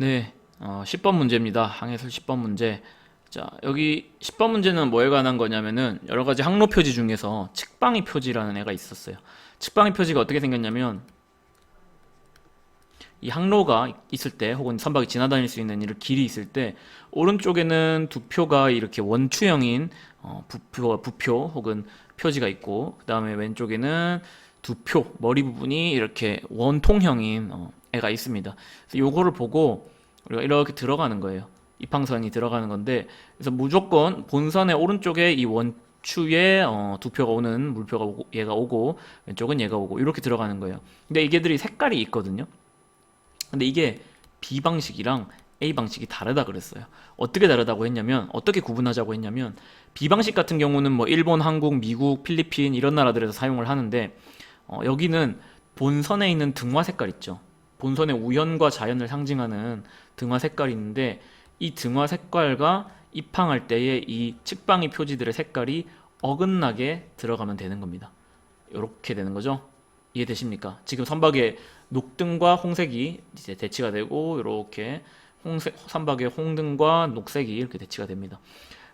네, 어, 10번 문제입니다. 항해설 10번 문제. 자, 여기 10번 문제는 뭐에 관한 거냐면은 여러 가지 항로 표지 중에서 측방이 표지라는 애가 있었어요. 측방이 표지가 어떻게 생겼냐면 이 항로가 있을 때 혹은 선박이 지나다닐 수 있는 이런 길이 있을 때 오른쪽에는 두 표가 이렇게 원추형인 어, 부표, 부표 혹은 표지가 있고 그 다음에 왼쪽에는 두 표 머리 부분이 이렇게 원통형인 어, 애가 있습니다. 요거를 보고 우리가 이렇게 들어가는 거예요. 이팡선이 들어가는 건데 그래서 무조건 본선의 오른쪽에 이 원추에 어, 두 표가 오는 물표가 오고, 얘가 오고 왼쪽은 얘가 오고 이렇게 들어가는 거예요. 근데 이게들이 색깔이 있거든요. 근데 이게 B 방식이랑 A 방식이 다르다 그랬어요. 어떻게 다르다고 했냐면 어떻게 구분하자고 했냐면 B 방식 같은 경우는 뭐 일본, 한국, 미국, 필리핀 이런 나라들에서 사용을 하는데 어, 여기는 본선에 있는 등화 색깔 있죠. 본선의 우연과 자연을 상징하는 등화 색깔이 있는데 이 등화 색깔과 입항할 때의 이 측방이 표지들의 색깔이 어긋나게 들어가면 되는 겁니다. 이렇게 되는 거죠. 이해되십니까? 지금 선박에 녹등과 홍색이 이제 대치가 되고 이렇게 홍색 선박에 홍등과 녹색이 이렇게 대치가 됩니다.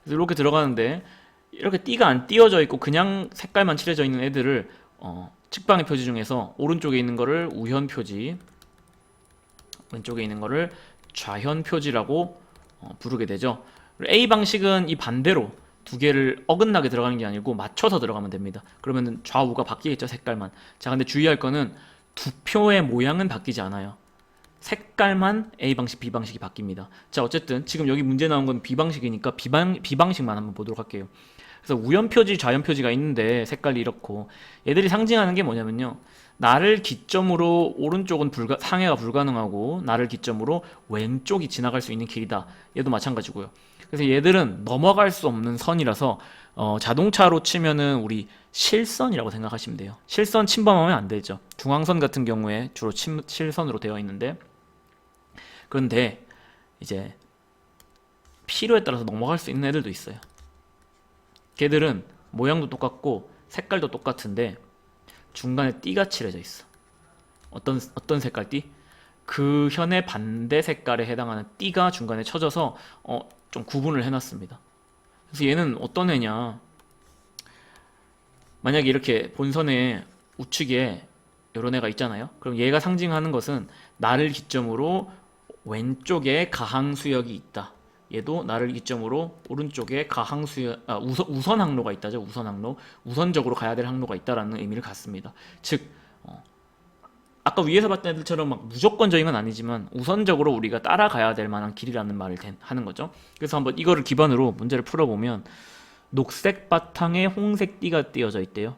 그래서 이렇게 들어가는데 이렇게 띠가 안 띄어져 있고 그냥 색깔만 칠해져 있는 애들을 어, 측방의 표지 중에서 오른쪽에 있는 거를 우현 표지, 왼쪽에 있는 거를 좌현 표지라고 어, 부르게 되죠. A 방식은 이 반대로 두 개를 어긋나게 들어가는 게 아니고 맞춰서 들어가면 됩니다. 그러면 좌우가 바뀌겠죠, 색깔만. 자, 근데 주의할 거는 두 표의 모양은 바뀌지 않아요. 색깔만 A 방식, B 방식이 바뀝니다. 자, 어쨌든 지금 여기 문제 나온 건 B 방식이니까 B, 방, B 방식만 한번 보도록 할게요. 그래서 우연 표지, 좌연 표지가 있는데 색깔이 이렇고 얘들이 상징하는 게 뭐냐면요. 나를 기점으로 오른쪽은 불가, 상해가 불가능하고 나를 기점으로 왼쪽이 지나갈 수 있는 길이다. 얘도 마찬가지고요. 그래서 얘들은 넘어갈 수 없는 선이라서 어, 자동차로 치면은 우리 실선이라고 생각하시면 돼요. 실선 침범하면 안 되죠. 중앙선 같은 경우에 주로 침, 실선으로 되어 있는데 그런데 이제 필요에 따라서 넘어갈 수 있는 애들도 있어요. 걔들은 모양도 똑같고 색깔도 똑같은데 중간에 띠가 칠해져 있어. 어떤 어떤 색깔 띠? 그 현의 반대 색깔에 해당하는 띠가 중간에 쳐져서 어, 좀 구분을 해놨습니다. 그래서 얘는 어떤 애냐? 만약에 이렇게 본선에 우측에 이런 애가 있잖아요. 그럼 얘가 상징하는 것은 나를 기점으로 왼쪽에 가항 수역이 있다. 얘도 나를 기점으로 오른쪽에 가항수역, 아, 우선, 우선 항로가 있다죠. 우선 항로. 우선적으로 가야 될 항로가 있다라는 의미를 갖습니다. 즉, 어, 아까 위에서 봤던 애들처럼 막 무조건적인 건 아니지만 우선적으로 우리가 따라가야 될 만한 길이라는 말을 된- 하는 거죠. 그래서 한번 이거를 기반으로 문제를 풀어보면 녹색 바탕에 홍색 띠가 띄어져 있대요.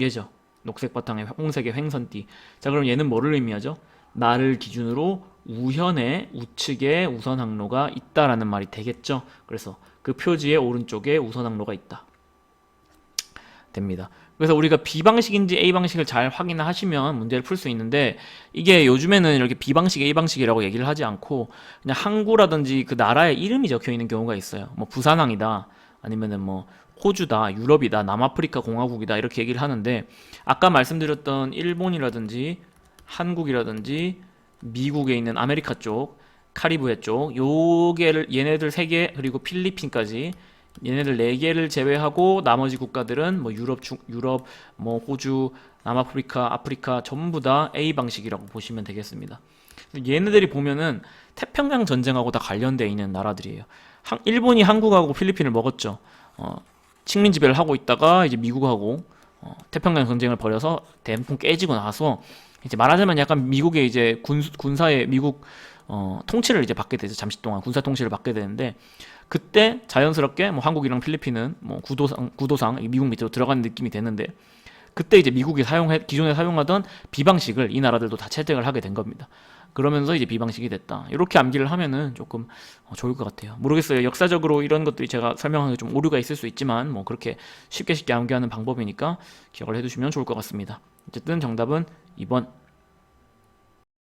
얘죠. 녹색 바탕에 홍색의 횡선띠. 자, 그럼 얘는 뭐를 의미하죠? 나를 기준으로 우현의 우측에 우선 항로가 있다라는 말이 되겠죠. 그래서 그 표지의 오른쪽에 우선 항로가 있다. 됩니다. 그래서 우리가 B 방식인지 A 방식을 잘 확인하시면 문제를 풀 수 있는데 이게 요즘에는 이렇게 B 방식, A 방식이라고 얘기를 하지 않고 그냥 항구라든지 그 나라의 이름이 적혀 있는 경우가 있어요. 뭐 부산항이다. 아니면은 뭐 호주다, 유럽이다, 남아프리카 공화국이다 이렇게 얘기를 하는데 아까 말씀드렸던 일본이라든지 한국이라든지 미국에 있는 아메리카 쪽, 카리브해 쪽, 요게를 얘네들 세 개 그리고 필리핀까지 얘네들 네 개를 제외하고 나머지 국가들은 뭐 유럽, 중, 유럽, 뭐 호주, 남아프리카, 아프리카 전부 다 A 방식이라고 보시면 되겠습니다. 얘네들이 보면은 태평양 전쟁하고 다 관련되어 있는 나라들이에요. 한- 일본이 한국하고 필리핀을 먹었죠. 어, 식민 지배를 하고 있다가 이제 미국하고 어, 태평양 전쟁을 벌여서 대문풍 깨지고 나서 이제 말하자면 약간 미국의 이제 군 군사의 미국 어, 통치를 이제 받게 되죠. 잠시 동안 군사 통치를 받게 되는데 그때 자연스럽게 뭐 한국이랑 필리핀은 뭐 구도상 구도상 미국 밑으로 들어가는 느낌이 되는데 그때 이제 미국이 사용해 기존에 사용하던 비방식을 이 나라들도 다 채택을 하게 된 겁니다. 그러면서 이제 비방식이 됐다. 이렇게 암기를 하면은 조금 어, 좋을 것 같아요. 모르겠어요. 역사적으로 이런 것들이 제가 설명하기 좀 오류가 있을 수 있지만 뭐 그렇게 쉽게 쉽게 암기하는 방법이니까 기억을 해두시면 좋을 것 같습니다. 어쨌든 정답은 2번